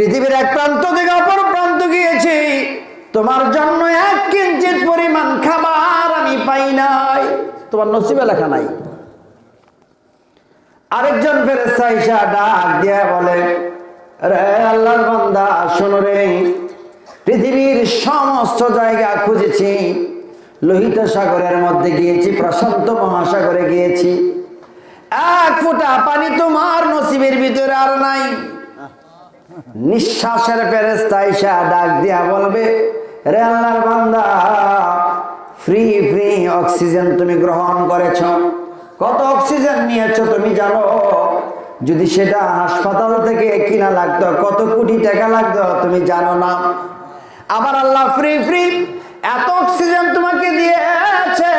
পৃথিবীর এক প্রান্ত থেকে অপর প্রান্ত গিয়েছি। তোমার জন্য এক কিঞ্চিত পরিমাণ খাবার আমি পাই নাই। তোমার নসিবে লেখা নাই। আরেকজন ফেরেস্তা ইসা ডাক দিয়ে বলে, রে আল্লাহর শোনো রে। পৃথিবীর সমস্ত জায়গা খুঁজেছি। লোহিত সাগরের মধ্যে গিয়েছি, প্রশান্ত মহাসাগরে গিয়েছি। এক ফোঁটা পানি তোমার নসিবের ভিতরে আর নাই। নিঃশ্বাসের ফেরেস্তা ইসা ডাক দিয়া বলবে, রে আল্লাহর বান্দা ফ্রি ফ্রি অক্সিজেন তুমি গ্রহণ করেছ। কত অক্সিজেন নিয়েছো তুমি জানো? যদি সেটা হাসপাতাল থেকে কিনা লাগতো, কত কোটি টাকা লাগতো তুমি জানো না। আবার আল্লাহ ফ্রি ফ্রি এত অক্সিজেন তোমাকে দিয়েছে।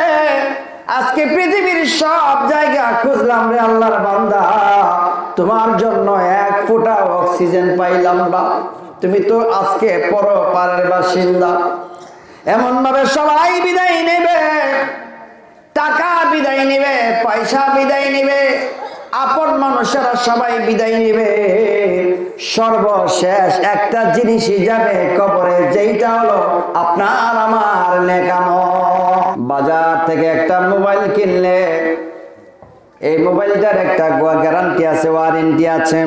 আজকে পৃথিবীর সব জায়গা খুঁজলাম রে আল্লাহর বান্দা। তোমার জন্য এক ফোঁটা অক্সিজেন পাইলাম না। তুমি তো আজকে পর পারের বাসিন্দা। এমন ভাবে সবাই বিদায় নেবে, টাকা বিদায় নেবে, পয়সা বিদায় নেবে, আপন মানুষেরা সবাই বিদায় নেবে। সর্বশেষ একটা জিনিসই যাবে কবরে, যেইটা হলো আপনার আমার নেকাম। বাজার থেকে একটা মোবাইল কিনলে এই মোবাইলটার একটা গ্যারান্টি আছে ওয়ারেন্টি আছে।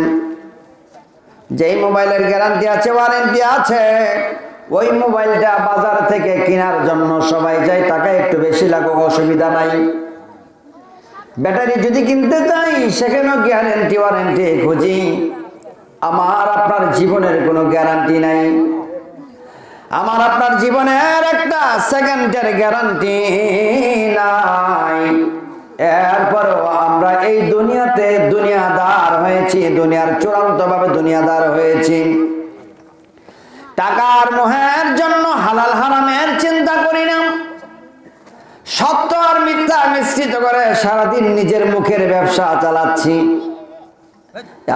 যেই মোবাইলের গ্যারান্টি আছে ওয়ারেন্টি আছে, ওই মোবাইলটা বাজার থেকে কেনার জন্য সবাই যায়, টাকা একটু বেশি লাগুক, অসুবিধা নাই। ব্যাটারি যদি কিনতে চাই, সেখানেও গ্যারান্টি ওয়ারেন্টি খুঁজি। আমার, আপনার জীবনের কোনো গ্যারান্টি নাই। আমার, আপনার জীবনের একটা সেকেন্ডের গ্যারান্টি নাই। এরপরও আমরা এই দুনিয়াতে দুনিয়াদার হয়েছি, দুনিয়ার চূড়ান্ত ভাবে দুনিয়াদার হয়েছি। টাকার মোহের জন্য হালাল হারামের চিন্তা করি না। সত্য আর মিথ্যা মিশ্রিত করে সারাদিন নিজের মুখের ব্যবসা চালাচ্ছি।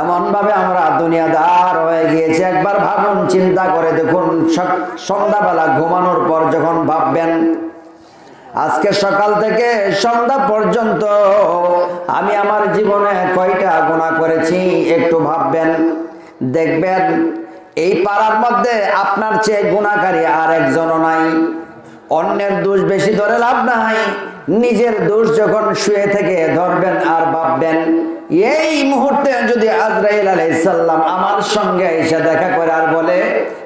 এমন ভাবে আমরা দুনিয়াদার হয়ে গিয়েছি। একবার ভাবুন, চিন্তা করে দেখুন সন্ধ্যাবেলা ঘুমানোর পর যখন ভাববেন আজকে সকাল থেকে সন্ধ্যা পর্যন্ত আমি আমার জীবনে কয়টা গুণা করেছি একটু ভাববেন। দেখবেন, এই পাড়ার মধ্যে আপনার চেয়ে গুণাকারী আর একজনও নাই। অন্যের দোষ বেশি ধরে লাভ নাই। নিজের দোষ যখন শুয়ে থেকে ধরবেন আর ভাববেন, এই মুহূর্তে যদি আজরাইল আলাইসাল্লাম আমার সঙ্গে এসে দেখা করে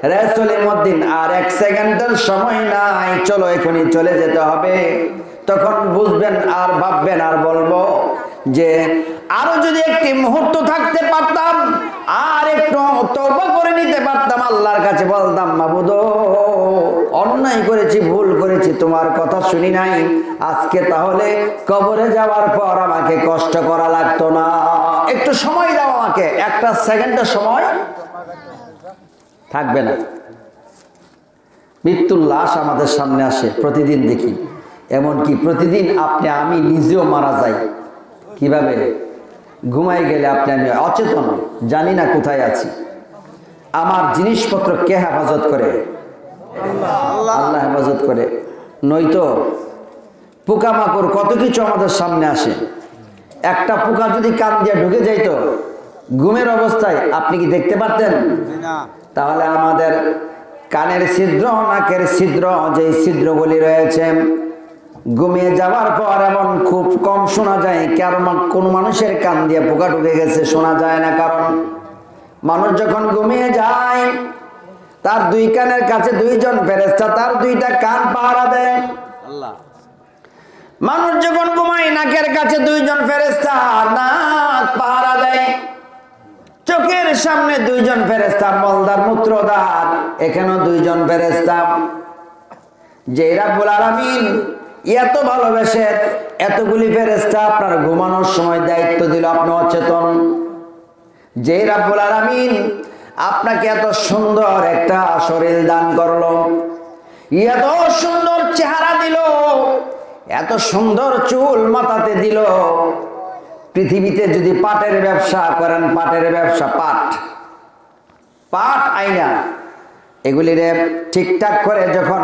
আর এক সেকেন্ডের সময় নাই। চলো এখনই চলে যেতে হবে। তখন বুঝবেন আর ভাববেন আর বলব যে আরও যদি একটি মুহূর্ত থাকতে পারতাম, আর একটু তওবা করে নিতে পারতাম, আল্লাহর কাছে বলতাম, মাবুদ, অন্যায় করেছি, ভুল করেছি, তোমার কথা শুনি নাই। আজকে তাহলে কবরে যাওয়ার পর আমাকে কষ্ট করা লাগতো না। একটু সময় দাও আমাকে, একটা সেকেন্ডের সময় থাকবে না। মৃত্যুর লাশ আমাদের সামনে আসে প্রতিদিন দেখি। এমনকি প্রতিদিন আপনি আমি নিজেও মারা যাই। কীভাবে? ঘুমাই গেলে আপনি আমি অচেতন জানি না কোথায় আছি। আমার জিনিসপত্র কে হেফাজত করে? আল্লাহ। হেফাজত করে। নয়তো পোকামাকড় কত কিছু আমাদের সামনে আসে। একটা পোকা যদি কান দিয়ে ঢুকে যাইতো ঘুমের অবস্থায় আপনি কি দেখতে পারতেন? তাহলে আমাদের কানের ছিদ্র নাকের ছিদ্র যে ছিদ্রগুলি রয়েছে ঘুমিয়ে যাওয়ার পর এমন খুব কম শোনা যায়। কারণ কোন মানুষের কান দিয়ে পোকা ঢুকে গেছে শোনা যায় না কারণ মানুষ যখন ঘুমিয়ে যায় তার দুই কানের কাছে দুইজন ফেরেস্তা তার দুইটা কান পাহারা দেয়। মানুষ যখন ঘুমায় নাকের কাছে দুইজন ফেরেস্তা নাক পাহারা দেয়। চোখের সামনে দুইজন ফেরেস্তা মলদার মূত্রদার। এখানেও দুইজন ফেরেস্তা যে রাব্বুল আলামিন এত ভালোবেসে এতগুলি ফেরেস্তা আপনার ঘুমানোর সময় দায়িত্ব দিল, আপনি অচেতন। যে রাব্বুল আলামিন আপনাকে এত সুন্দর একটা শরীর দান করল, এত সুন্দর চেহারা দিল, এত সুন্দর চুল মাথাতে দিল পৃথিবীতে যদি পাটের ব্যবসা করেন, পাটের ব্যবসা পাট। পাট আইনা। এগুলিরে ঠিকঠাক করে যখন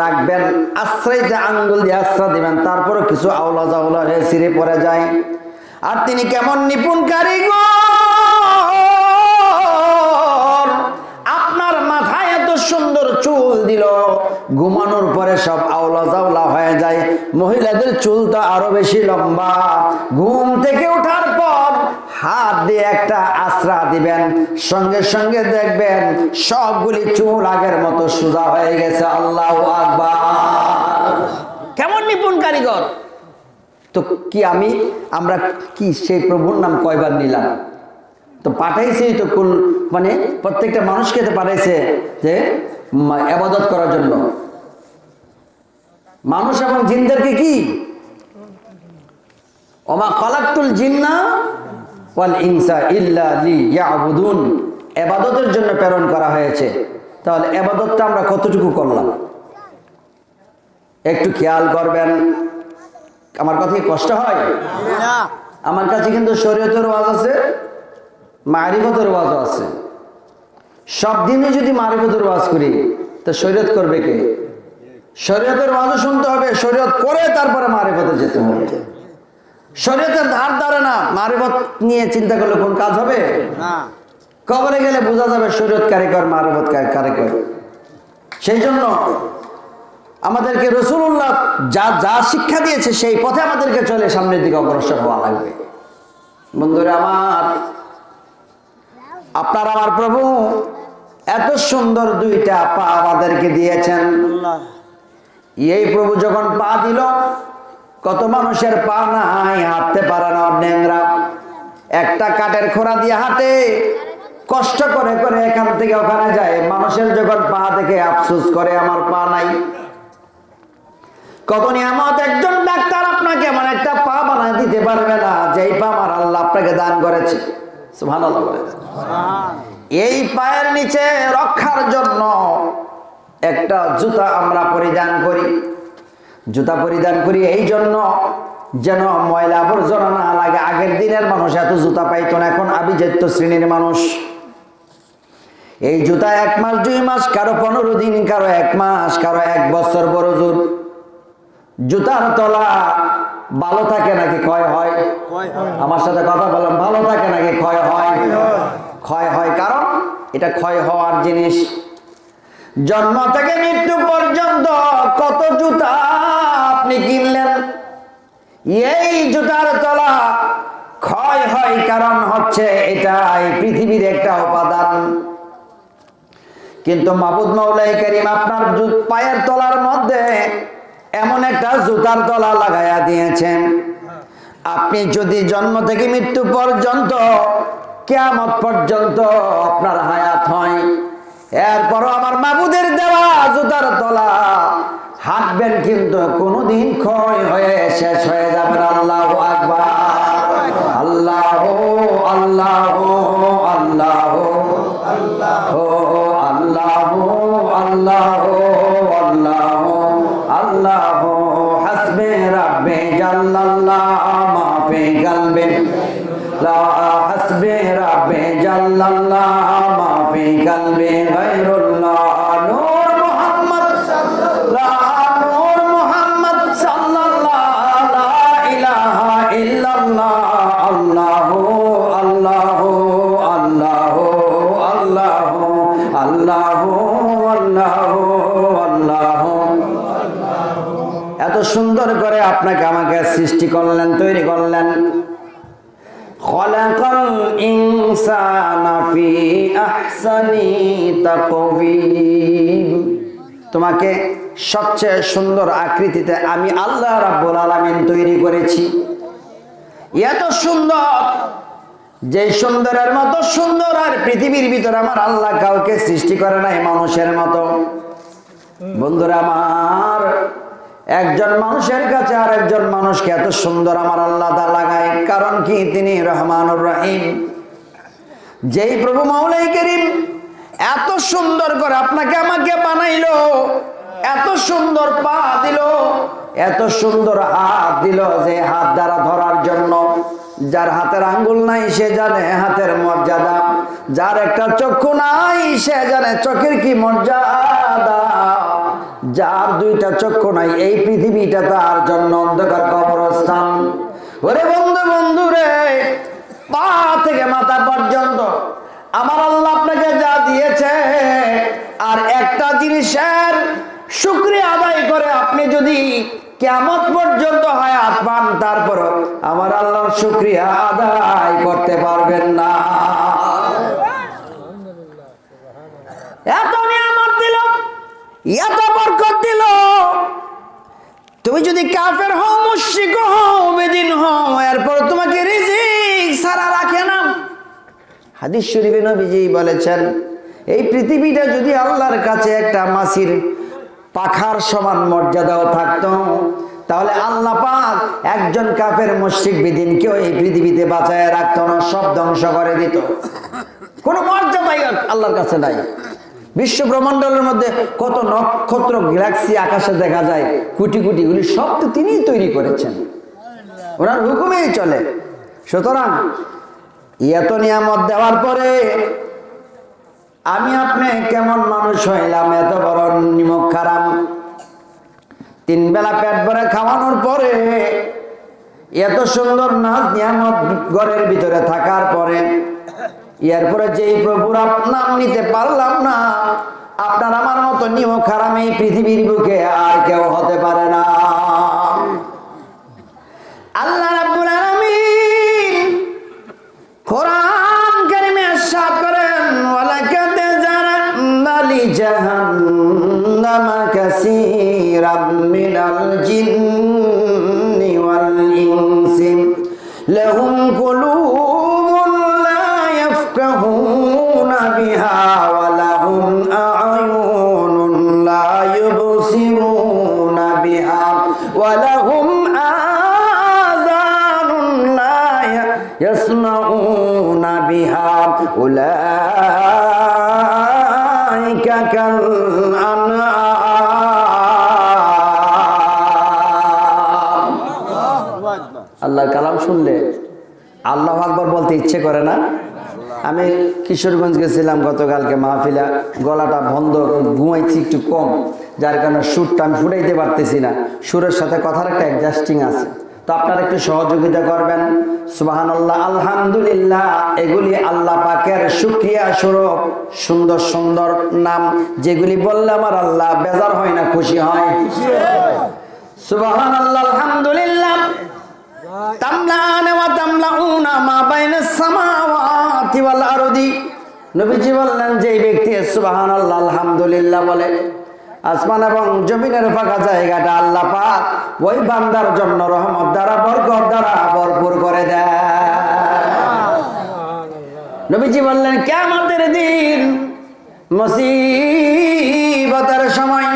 রাখবেন, আশ্রয়তে আঙ্গুল দিয়ে আশ্রয় দিবেন, তারপরও কিছু আওলা জাওলা হয়ে ছিঁড়ে পড়ে যায়। আর তিনি কেমন নিপুণ কারিগর ঘুমানোর পরে সব আওলা জাওলা হয়ে যায়। মহিলাদের চুলটা আরও বেশি লম্বা। ঘুম থেকে ওঠার পর হাত দিয়ে একটা আশ্রা দিবেন। সঙ্গে সঙ্গে দেখবেন সবগুলি চুল আগের মতো সোজা হয়ে গেছে। আল্লাহ আকবার। কেমন নিপুণ কারিগর? তো কি আমি আমরা কি সেই প্রভুর নাম কয়বার নিলাম? তো পাঠাইছে তো কোন মানে প্রত্যেকটা মানুষকে তো পাঠাইছে যে আবাদত করার জন্য। মানুষ এবং জিনদেরকে কি? ওমা কলাক্তুল জিন্না ওয়াল ইনসা ইল্লা লি ইয়াবুদুন এবাদতের জন্য প্রেরণ করা হয়েছে। তাহলে এবাদতটা আমরা কতটুকু করলাম? একটু খেয়াল করবেন। আমার কথা কষ্ট হয়? আমার কাছে কিন্তু শরীয়তের ওয়াজ আছে। মারিফতের ওয়াজ আছে। সব দিনে যদি মারিফতের ওয়াজ করি তা শরীয়ত করবে কে? শরীয়তের ওয়াজও শুনতে হবে শরীয়ত করে তারপরে মারিফতে যেতে হবে। শরীয়তের ধার ধারে না মারিফত নিয়ে চিন্তা করলে কোন কাজ হবে? কবরে গেলে বোঝা যাবে শরীয়ত কারিকর মারিফত কারিকর সেই জন্য আমাদেরকে রসুল্লাহ যা যা শিক্ষা দিয়েছে সেই পথে আমাদেরকে চলে সামনের দিকে অগ্রসর হওয়া লাগবে। বন্ধুরা আমার আপনার আমার প্রভু এত সুন্দর দুইটা পা আমাদেরকে দিয়েছেন। এই প্রভু যখন পা দিল, কত মানুষের পা নাই, হাঁটতে পারে না ডেংরা একটা কাঠের খোড়া দিয়ে হাঁটে, কষ্ট করে করে এখান থেকে ওখানে যায়। মানুষের যখন পা দেখে আফসুস করে, আমার পা নাই। কত নিয়ামত, একজন ডাক্তার আপনাকে এমন একটা পা বানায় দিতে পারবে না, যেই পা আমার আল্লাহ আপনাকে দান করেছে। সুবহানাল্লাহ বলে। এই পায়ের নিচে রক্ষার জন্য একটা জুতা আমরা পরিধান করি। জুতা পরিধান করি এই জন্য যেন ময়লা আবর্জনা না লাগে। আগের দিনের মানুষ এত জুতা পাইতো না এখন আবিজাত্য শ্রেণির মানুষ। এই জুতা এক মাস দুই মাস কারও পনেরো দিন কারও এক মাস কারও এক বছর বড় জুত। জুতার তলা ভালো থাকে নাকি ক্ষয় হয়? আমার সাথে কথা বললাম ভালো থাকে নাকি ক্ষয় হয়। ক্ষয় হয়। কারণ এটা ক্ষয় হওয়ার জিনিস। জন্ম থেকে মৃত্যু পর্যন্ত কত জুতা আপনি কিনলেন? এই জুতার তলা ক্ষয় হয় কারণ হচ্ছে এটা এই পৃথিবীর একটা উপাদান। কিন্তু মাবুদ মাওলাই করিম আপনার পায়ের তলার মধ্যে এমন একটা জুতার তলা লাগাইয়া দিয়েছেন। আপনি যদি জন্ম থেকে মৃত্যু পর্যন্ত কেয়ামত পর্যন্ত আপনার হায়াত হয়। এরপর আমার মাবুদের দেওয়া জুতার তলা হাঁটবেন কিন্তু কোনোদিন ক্ষয় হয়ে শেষ হয়ে যাবেন। আল্লাহ আকবার। আল্লাহ আল্লাহ আল্লাহ আল্লাহ। সৃষ্টি করলেন, তৈরি করলেন। খলাকাল ইনসানা ফি আহসানি তাকওয়িম। তোমাকে সবচেয়ে সুন্দর আকৃতিতে আমি আল্লাহ রাব্বুল আলামিন তৈরি করেছি। এত সুন্দর যে সুন্দরের মতো সুন্দর আর পৃথিবীর ভিতরে আমার আল্লাহ কাউকে সৃষ্টি করে নাই মানুষের মতো। বন্ধুরা আমার একজন মানুষের কাছে আর একজন মানুষকে এত সুন্দর আমার আল্লাহ লাগায়। কারণ কি? তিনি রহমানুর রাহিম। যেই প্রভু মাওলাই করিম এত সুন্দর করে আপনাকে আমাকে বানাইলো, এত সুন্দর পা দিল, এত সুন্দর হাত দিল যে হাত দ্বারা ধরার জন্য। যার হাতের আঙ্গুল নাই, সে জানে হাতের মর্যাদা। যার একটা চক্ষু নাই, সে জানে চোখের কি মর্যাদা। যার দুইটা চক্ষু নাই, এই পৃথিবীটা তার জন্য অন্ধকার কবরস্থান। ওরে বন্ধু বন্ধু রে, পা থেকে মাথা পর্যন্ত আমার আল্লাহ আপনাকে যা দিয়েছে, আর একটা জিনিসের শুক্রিয়া আদায় করে আপনি যদি কেমন পর্যন্ত হায়াত পান তারপর আমার আল্লাহর শুক্রিয়া আদায় করতে পারবেন না। এত নিয়ামত দিল এত বরকত দিল। তুমি যদি কাফের হও, মুশরিক হও, বেদিন হও, এরপর তোমাকে রিজিক সারা রাখে না। হাদিস শরীফে নবীজি বলেছেন, এই পৃথিবীটা যদি আল্লাহর কাছে একটা মাসির পাখার সমান মর্যাদাও থাকতো, তাহলে আল্লাহ পাক একজন কাফের মুশরিক বিদিনকেও এই পৃথিবীতে বাঁচায় রাখতো না, সব ধ্বংস করে দিত। কোনো মর্যাদাই আল্লাহর কাছে নাই। বিশ্ব ব্রহ্মাণ্ডলের মধ্যে কত নক্ষত্র গ্যালাক্সি আকাশে দেখা যায়, কোটি কোটি গুলি সব তো তিনিই তৈরি করেছেন। ওনার হুকুমেই চলে। সুতরাং, এত নিয়ামত দেওয়ার পরে আমি আপনি কেমন মানুষ হইলাম, এত বড় নিমক খারাপ। তিন বেলা পেট ভরে খাওয়ানোর পরে, এত সুন্দর নাচ নিয়ামত ঘরের ভিতরে থাকার পরে এরপরে যেই প্রভুর আপ- নাম নিতে পারলাম না আপনার আমার মতো নিয়ম খারাপ এই পৃথিবীর বুকে আর কেউ হতে পারে না আল্লাহ রাব্বুল আলামিন কোরআন কারিমে ارشاد করেন ওয়ালাকাদ জারানা লি জাহান্নামা কাসীরাম মিনাল জিন্নি ওয়াল ইনসি লাহুম কুলুবুন লা ইয়াফকাহুনা বিহা ওয়া লাহুম আ'য়ুনুন লা ইউবসিরুনা বিহা ওয়া লাহুম آذان لا يسمعون بها أولئك كالأنعام আল্লাহর কালাম শুনলে আল্লাহ আকবর বলতে ইচ্ছে করে না আমি কিশোরগঞ্জ গেছিলাম গতকালকে মাহফিলা। গলাটা বন্ধ, ঘুমাইছি একটু কম। যার কারণে সুরটা আমি ফুটাইতে পারতেছি না। সুরের সাথে কথার একটা অ্যাডজাস্টিং আছে। তো আপনারা একটু সহযোগিতা করবেন। সুবাহান আল্লাহ আলহামদুলিল্লাহ, এগুলি আল্লাহ পাকের সুক্রিয়া স্বরূপ। সুন্দর সুন্দর নাম যেগুলি বললে আমার আল্লাহ বেজার হয় না, খুশি হয়। সুবাহান আল্লাহ আলহামদুলিল্লাহ। তামলান ওয়া তামলাউনা মা বাইনাস সামাওয়াতি আরদি নবীজি বললেন যে ব্যক্তি সুবহানাল্লাহ, আলহামদুলিল্লাহ বলে, আসমান এবং জমিনের ফাঁকা জায়গাটা আল্লাহ পাক ওই বান্দার জন্য রহমত দ্বারা, বরকত দ্বারা ভরপুর করে দেয়। নবীজি বললেন কেমতের দিন মুসিবতের সময়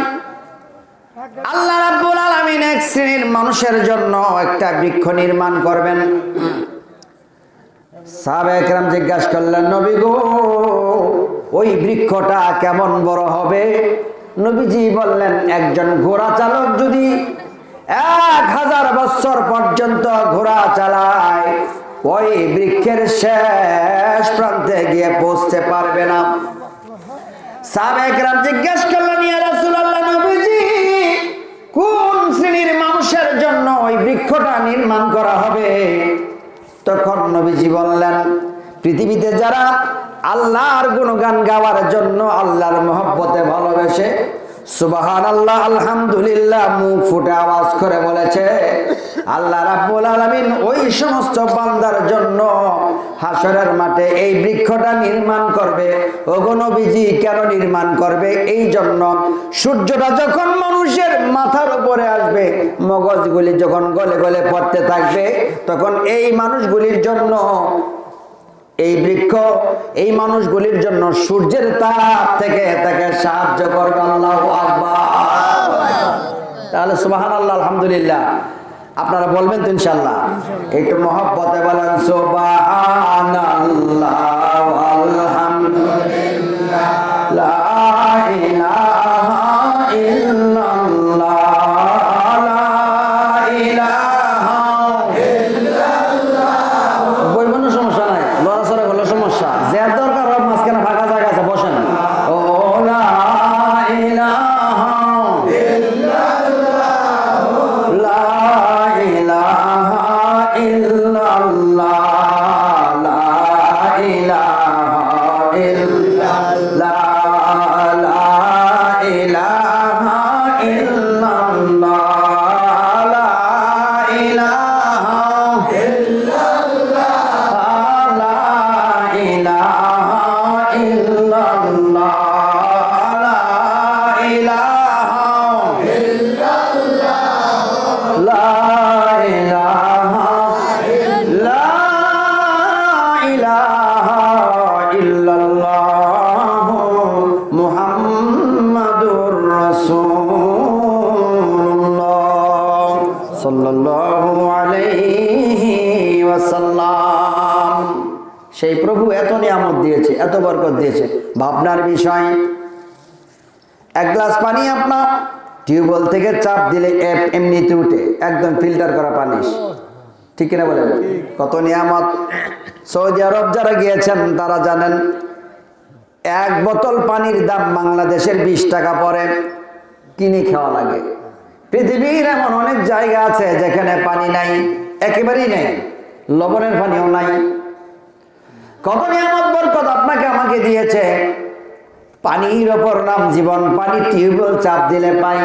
আল্লাহ রাব্বুল আলামিন এক শ্রেণির মানুষের জন্য একটা বৃক্ষ নির্মাণ করবেন। সাহাবা একরাম জিজ্ঞাসা করলেন, নবী গো, ওই বৃক্ষটা কেমন বড় হবে? নবীজি বললেন, একজন ঘোড়া চালক যদি এক হাজার বছর পর্যন্ত ঘোড়া চালায়, ওই বৃক্ষের শেষ প্রান্তে গিয়ে পৌঁছতে পারবে না। সাবেকরাম জিজ্ঞেস করলেন কোন শ্রেণির মানুষের জন্য ওই বৃক্ষটা নির্মাণ করা হবে? তখন নবীজি বললেন, পৃথিবীতে যারা আল্লাহর গুণগান গাওয়ার জন্য আল্লাহর মহব্বতে ভালোবেসে সুবাহান আল্লাহ আলহামদুলিল্লাহ, মুখ ফুটে আওয়াজ করে বলেছে আল্লাহ রাব্বুল আলামিন ওই সমস্ত বান্দার জন্য হাসরের মাঠে এই বৃক্ষটা নির্মাণ করবে। নবীজি, কেন নির্মাণ করবে? এই জন্য সূর্যটা যখন মানুষের মাথার উপরে আসবে, মগজগুলি যখন গলে গলে পড়তে থাকবে, তখন এই মানুষগুলির জন্য এই বৃক্ষ, এই মানুষগুলির জন্য সূর্যের তাপ থেকে তাকে সাহায্য করবে। আল্লাহ তাহলে সুবাহান আল্লাহ আলহামদুলিল্লাহ। আপনারা বলবেন তো ইনশাল্লাহ একটু মহব্বতে বলেন সুবাহান এত বরকত দিয়েছে। ভাবনার বিষয়। এক গ্লাস পানি আপনার। টিউবওয়েল থেকে চাপ দিলে এপ- এমনিতে উঠে, একদম ফিল্টার করা পানি ঠিক কিনা বলেন? কত নিয়ামত। সৌদি আরব যারা গিয়েছেন, তারা জানেন, এক বোতল পানির দাম বাংলাদেশের বিশ টাকা পরে কিনে খাওয়া লাগে। পৃথিবীর এমন অনেক জায়গা আছে যেখানে পানি নাই, একেবারেই নেই। লবণের পানিও নাই। কত নিয়ামত বরকত আপনাকে আমাকে দিয়েছে। পানির ওপর নাম জীবন, পানি টিউবওয়েল চাপ দিলে পাই।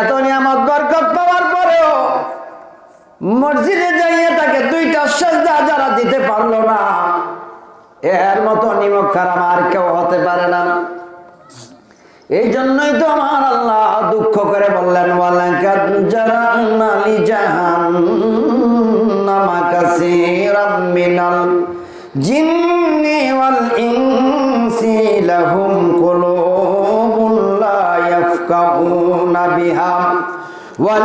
এত নিয়ামত বরকত পাওয়ার পরেও মসজিদে যাইয়ে তাকে দুইটা সেজদা যারা দিতে পারল না, এর মতো নিমক খারাপ আর কেউ হতে পারে না। এই জন্যই তো আমার আল্লাহ দুঃখ করে বললেন জারানা লি ওয়া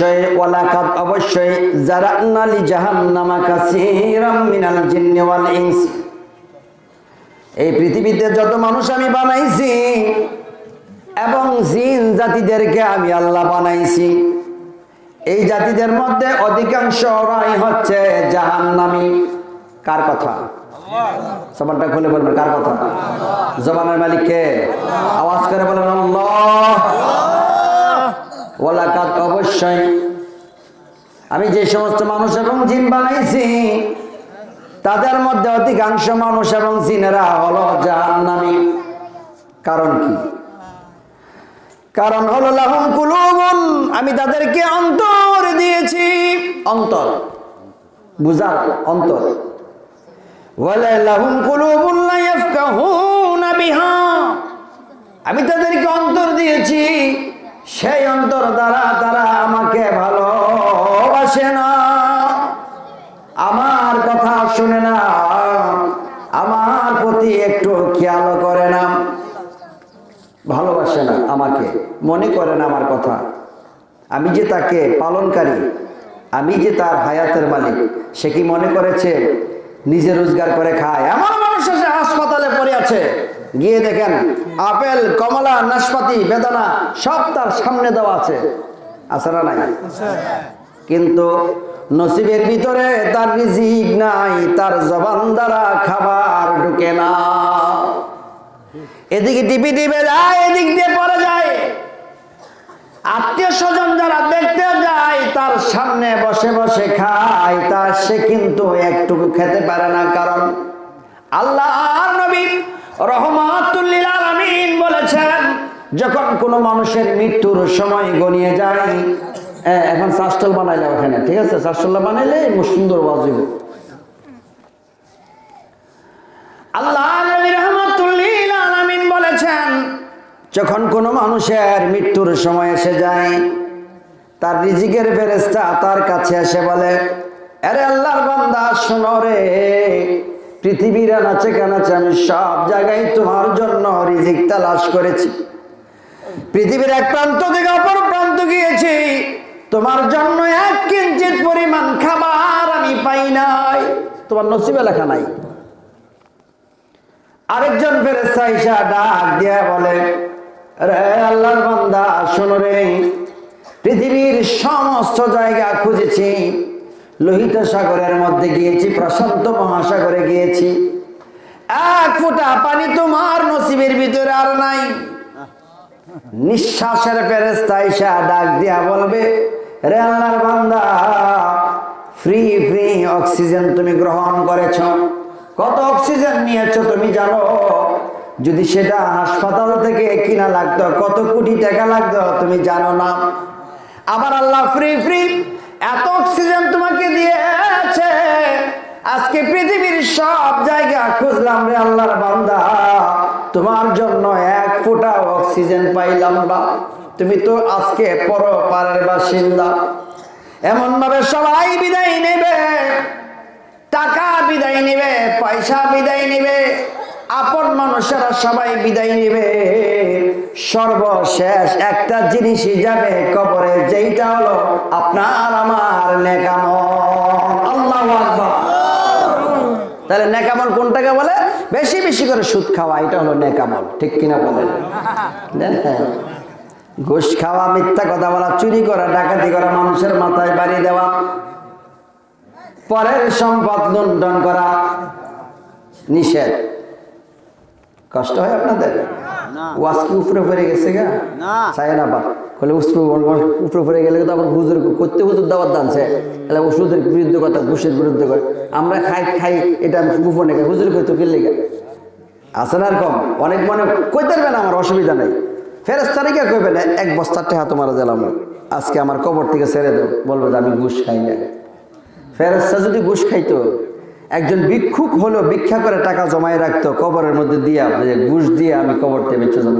অবশ্যই ওয়ালাকাত অবশ্যই লি জাহান্নামা কাসীরাম মিনাল জিন্নি ওয়াল ইনস। এই পৃথিবীতে যত মানুষ আমি বানাইছি, এবং জিন জাতিদেরকে আমি আল্লাহ বানাইছি, এই জাতিদের মধ্যে অধিকাংশ ওরাই হচ্ছে জাহান্নামী। কার কথা? সবারটা খুলে বলবেন, কার কথা? জবানের মালিককে আওয়াজ করে বলেন, আল্লাহ। ওয়ালাকাত অবশ্যই। আমি যে সমস্ত মানুষ এবং জিন বানাইছি, তাদের মধ্যে অধিকাংশ মানুষ এবং জিনেরা হলো জাহান্নামী। কারণ কি? কারণ হলো লাহুম কুলুবুন, আমি তাদেরকে অন্তর দিয়েছি। অন্তর। বুঝার অন্তর। লাহুম কুলুবুন লা ইয়াফকাহুনা বিহা। আমি তাদেরকে অন্তর দিয়েছি। সেই অন্তর দ্বারা তারা আমাকে ভালোবাসে না। আমার কথা শুনে না, আমার প্রতি একটু খেয়াল করে না। ভালোবাসে না আমাকে, মনে করে না আমার কথা। আমি যে তাকে পালনকারী, আমি যে তার হায়াতের মালিক, সে কি মনে করেছে? নিজে রোজগার করে খায়। এমন মানুষ আছে হাসপাতালে পড়ে আছে। গিয়ে দেখেন, আপেল, কমলা, নাশপাতি, বেদানা সব তার সামনে দেওয়া আছে। আছে না নাই? কিন্তু নসিবের ভিতরে তার রিজিক নাই, তার জবান দ্বারা খাবার ঢুকে না। এদিকে টিপি টিপে যায়, এদিক দিয়ে পরে যায়। আত্মীয় স্বজন যারা দেখতে যায়, তার সামনে বসে বসে খায় তার সে কিন্তু একটুকু খেতে পারে না, কারণ আল্লাহ নবী রহমাতুল্লিল বলেছেন, যখন কোনো মানুষের মৃত্যুর সময় গনিয়ে যায় এখন বানাইলে ওখানে, ঠিক আছে? চাষটল্লা বানাইলে সুন্দর বাজিব বলেছেন, যখন কোনো মানুষের মৃত্যুর সময় এসে যায়, তার রিজিকের ফেরেস্তা তার কাছে এসে বলে, আরে আল্লাহর বান্দা, শোনো রে পৃথিবীর আনাচে কানাচে আমি সব জায়গায় তোমার জন্য রিজিক তালাশ করেছি। পৃথিবীর এক প্রান্ত থেকে অপর প্রান্ত গিয়েছি, তোমার জন্য এক কিঞ্চিত পরিমাণ খাবার আমি পাই নাই। তোমার নসিবে লেখা নাই। আরেকজন ফেরেস্তা ইসা ডাক দিয়ে বলে, রে আল্লাহর বান্দা, শোনো রে, পৃথিবীর সমস্ত জায়গা খুঁজেছি। লোহিত সাগরের মধ্যে গিয়েছি, প্রশান্ত মহাসাগরে গিয়েছি। এক ফোঁটা পানি তোমার নসিবের ভিতরে আর নাই। নিঃশ্বাসের ফেরেস্তা ইসা ডাক দিয়া বলবে, রে আল্লাহর বান্দা ফ্রি ফ্রি অক্সিজেন তুমি গ্রহণ করেছ। কত অক্সিজেন নিয়েছো তুমি জানো? যদি সেটা হাসপাতাল থেকে কিনা লাগতো, কত কোটি টাকা লাগতো তুমি জানো না। আবার আল্লাহ ফ্রি ফ্রি এত অক্সিজেন তোমাকে দিয়েছে। আজকে পৃথিবীর সব জায়গা খুঁজলাম রে আল্লাহর বান্দা। তোমার জন্য এক ফোঁটা অক্সিজেন পাইলাম না। তুমি তো আজকে পরপারের বাসিন্দা। এমন ভাবে সবাই বিদায় নেবে, টাকা বিদায় নেবে, পয়সা বিদায় নেবে। আপন মানুষেরা সবাই বিদায় নেবে। সর্বশেষ একটা জিনিসই যাবে কবরে, যেইটা হলো আপনার আমার আকবার। তাহলে নেকামল কোনটাকে বলে? বেশি বেশি করে সুদ খাওয়া, এটা হলো নেকামল। ঠিক কিনা বলেন। ঘুষ খাওয়া, মিথ্যা কথা বলা, চুরি করা, ডাকাতি করা, মানুষের মাথায় বাড়ি দেওয়া, পরের সম্পদ লুণ্ঠন করা, নিষেধ। কষ্ট হয় আপনাদের? ওয়াজ কি উপরে পড়ে গেছে গা? না। চাই না বা বলে উপরে পড়ে গেলে তো আবার হুজুর করতে হুজুর দাওয়াত দানছে তাহলে ওষুধের বিরুদ্ধে কথা ঘুষের বিরুদ্ধে করে আমরা খাই খাই এটা গোপনে খাই হুজুর কইতো কি লেগে? আছে না এরকম অনেক মনে কইতে পারবেন আমার? অসুবিধা নেই। ফেরেস তারিখে কইবেন এক বস্তার টেহা তোমার দিলাম। আজকে আমার কবর থেকে ছেড়ে দেবো বলব যে আমি ঘুষ খাই না ফেরেস্তা যদি ঘুষ খাইতো একজন ভিক্ষুক হলো ভিক্ষা করে টাকা জমায় রাখতো, কবরের মধ্যে দিয়া ঘুষ দিয়ে আমি কবর থেকে বেঁচে যাব।